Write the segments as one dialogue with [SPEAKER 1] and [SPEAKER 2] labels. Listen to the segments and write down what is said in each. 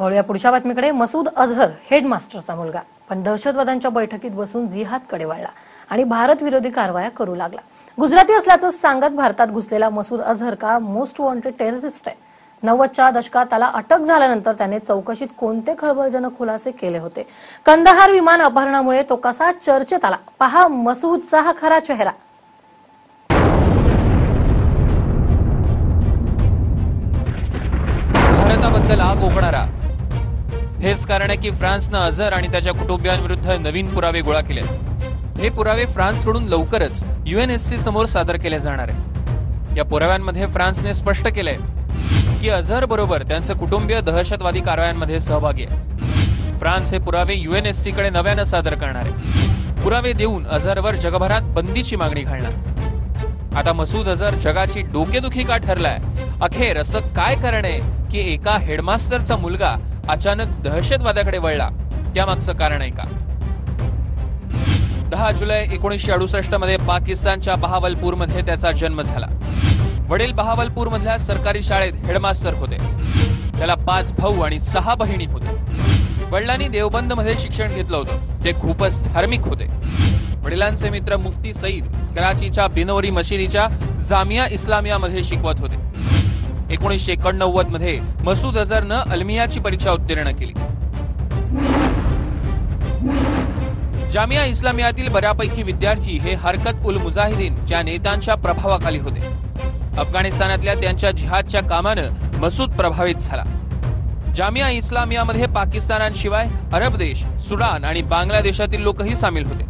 [SPEAKER 1] वळूया पुढच्या बातमीकडे. मसूद अझहर हेडमास्टरचा मुलगा. पण दहशतवाद्यांच्या बैठकीत बसून जिहादकडे वळला आणि भारत विरोधी कारवाया करू लागला. गुजराती असल्याचं सांगत भारतात घुसलेला मसूद अझहर का मोस्ट वॉन्टेड टेररिस्ट आहे? नव्वदच्या दशकात त्याला अटक झाल्यानंतर त्याने चौकशीत कोणते खळबळजनक खुलासे केले होते? कंदहार विमान अपहरणामुळे तो कसा चर्चेत आला? पहा मसूदचा हा खरा चेहरा.
[SPEAKER 2] भारताबद्दल आग ओकणारा हेच कारण आहे की फ्रान्सनं अझर आणि त्याच्या कुटुंबियांविरुद्ध नवीन पुरावे गोळा केले हे पुरावे फ्रान्सकडून लवकरच युएनएससी समोर सादर केले जाणार आहे या पुराव्यांमध्ये फ्रान्सने स्पष्ट केलंय की अझर बरोबर त्यांचं कुटुंबीय दहशतवादी कारवायांमध्ये सहभागी आहे. फ्रान्स हे पुरावे युएनएससी कडे नव्यानं सादर करणार आहे. पुरावे देऊन अझरवर जगभरात बंदीची मागणी घालणार. आता मसूद अझर जगाची डोकेदुखी का ठरलाय? अखेर असं काय करणे आहे की एका हेडमास्टरचा मुलगा अचानक दहशतवादाकडे वळला. त्यामागचं कारण आहे का? दहा जुलै एकोणीसशे अडुसष्टमध्ये पाकिस्तानच्या बहावलपूरमध्ये त्याचा जन्म झाला. वडील बहावलपूर मधल्या सरकारी शाळेत हेडमास्टर होते. त्याला पाच भाऊ आणि सहा बहिणी होते वडिलांनी देवबंदमध्ये शिक्षण घेतलं होतं. ते खूपच धार्मिक होते. वडिलांचे मित्र मुफ्ती सईद कराचीच्या बिनोरी मशिदीच्या जामिया इस्लामिया मध्ये शिकवत होते. एकोणीसशे एकोणनव्वदमध्ये मसूद अझरनं अल्मियाची परीक्षा उत्तीर्ण केली. जामिया इस्लामियातील बऱ्यापैकी विद्यार्थी हे हरकत उल मुजाहिदीन नेत्यांच्या प्रभावाखाली होते. अफगाणिस्तानातल्या त्यांच्या जिहादच्या कामानं मसूद प्रभावित झाला. जामिया इस्लामियामध्ये पाकिस्तानाशिवाय अरब देश सुडान आणि बांगलादेशातील लोकही सामील होते.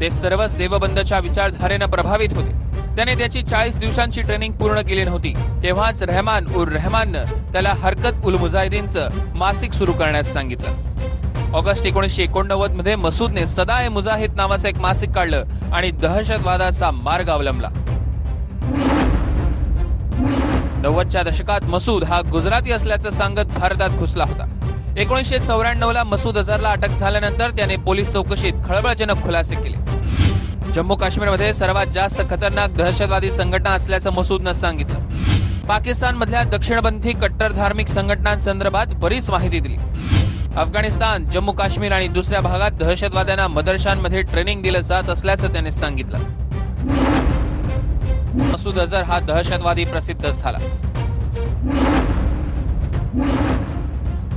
[SPEAKER 2] ते सर्वच देवबंदच्या विचारधारेनं प्रभावित होते. त्याने त्याची चाळीस दिवसांची ट्रेनिंग पूर्ण केली नव्हती. तेव्हाच रहमान उर रहमाननं त्याला हरकत उल मुजाहिदीनचं मासिक सुरू करण्यास सांगितलं. ऑगस्ट एकोणीसशे एकोणनव्वदमध्ये मसूदने सदाय मुजाहिद नावाचं एक मासिक काढलं आणि दहशतवादाचा मार्ग अवलंबला. नव्वदच्या दशकात मसूद हा गुजराती असल्याचं सांगत भारतात घुसला होता. एकोणीसशे चौऱ्याण्णव ला मसूद अझरला अटक झाल्यानंतर त्याने पोलीस चौकशीत खळबळजनक खुलासे केले. जम्मू काश्मीरमध्ये सर्वात जास्त खतरनाक दहशतवादी संघटना असल्याचं मसूदनं सांगितलं. पाकिस्तान मधल्या दक्षिणपंथी कट्टर धार्मिक संघटनांसंदर्भात बरीच माहिती दिली. अफगाणिस्तान जम्मू काश्मीर आणि दुसऱ्या भागात दहशतवाद्यांना मदरशांमध्ये ट्रेनिंग दिलं जात असल्याचं त्याने सांगितलं. मसूद अझर हा दहशतवादी प्रसिद्ध झाला.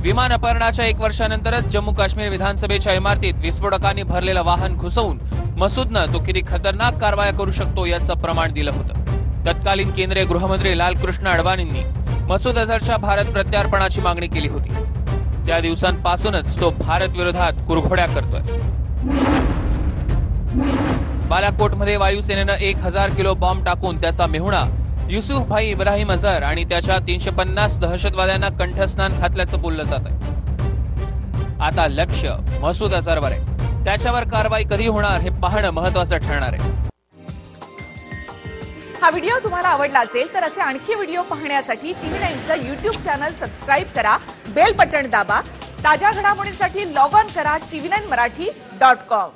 [SPEAKER 2] विमान अपहरणाच्या एक वर्षानंतरच जम्मू काश्मीर विधानसभेच्या इमारतीत विस्फोटकांनी भरलेलं वाहन घुसवून मसूदनं तो किती खतरनाक कारवाया करू शकतो याचं प्रमाण दिलं होतं. तत्कालीन केंद्रीय गृहमंत्री लालकृष्ण अडवाणींनी मसूद अझरच्या भारत प्रत्यार्पणाची मागणी केली होती. त्या दिवसांपासूनच तो भारत विरोधात कुरघोड्या करतोय. बालाकोटमध्ये वायुसेनेनं एक हजार किलो बॉम्ब टाकून त्याचा मेहुणा युसुफ भाई इब्राहिम अझर आणि त्याच्या तीनशे पन्नास दहशतवाद्यांना कंठस्नान घातल्याचं बोललं जात आहे आता लक्ष मसूद अझरवर आहे. त्याच्यावर कारवाई कधी होणार हे पाहणं महत्वाचं ठरणार आहे.
[SPEAKER 3] हा व्हिडिओ तुम्हाला आवडला असेल तर असे आणखी व्हिडिओ पाहण्यासाठी टीव्ही नाईनचं युट्यूब चॅनल सबस्क्राईब करा बेल बटन दाबा ताज्या घडामोडींसाठी लॉग ऑन करा TV nine Marathi dot com.